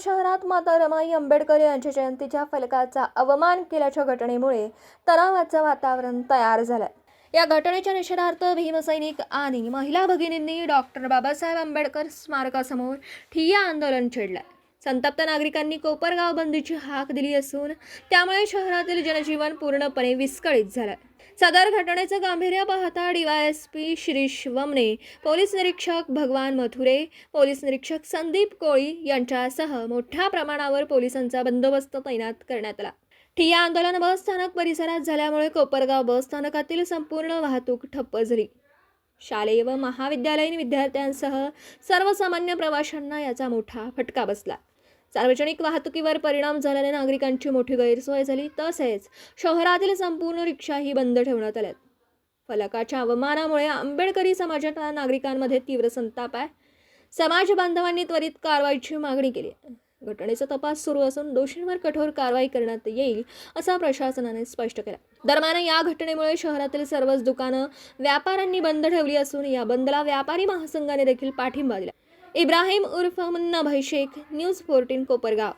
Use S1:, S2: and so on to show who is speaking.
S1: शहरात माता रमाई आंबेडकर यांच्या जयंतीच्या फलकाचा अवमान केल्याच्या घटनेमुळे तणावाचं वातावरण तयार झालंय. या घटनेच्या निषेधार्थ भीमसैनिक आणि महिला भगिनींनी डॉक्टर बाबासाहेब आंबेडकर स्मारकासमोर ठिय्या आंदोलन छेडलं संतप्त नागरिकांनी कोपरगाव बंदीची हाक दिली असून त्यामुळे शहरातील जनजीवन पूर्णपणे विस्कळीत झालं सदर घटनेचं गांभीर्य पाहता डीवायएसपी शिरीष वमने पोलीस निरीक्षक भगवान मथुरे पोलीस निरीक्षक संदीप कोळी यांच्यासह मोठ्या प्रमाणावर पोलिसांचा बंदोबस्त तैनात करण्यात आला. ठिय्या आंदोलन बस स्थानक परिसरात झाल्यामुळे कोपरगाव बस स्थानकातील संपूर्ण वाहतूक ठप्प झाली. शालेय व महाविद्यालयीन विद्यार्थ्यांसह सर्वसामान्य प्रवाशांना याचा मोठा फटका बसला. सार्वजनिक वाहतुकीवर परिणाम झाल्याने नागरिकांची मोठी गैरसोय झाली. तसेच शहरातील संपूर्ण रिक्षाही बंद ठेवण्यात आल्यात. फलकाच्या अवमानामुळे आंबेडकरी समाजातल्या नागरिकांमध्ये तीव्र संताप आहे. समाज बांधवांनी त्वरित कारवाईची मागणी केली आहे. घटनेचा तपास सुरू असून दोषींवर कठोर कारवाई करण्यात येईल असा प्रशासनाने स्पष्ट केलं. दरम्यान या घटनेमुळे शहरातील सर्वच दुकानं व्यापाऱ्यांनी बंद ठेवली असून या बंदला व्यापारी महासंघाने देखील पाठिंबा दिला. इब्राहिम उर्फ मुन्नाभाई शेख न्यूज फोर्टीन कोपरगाव.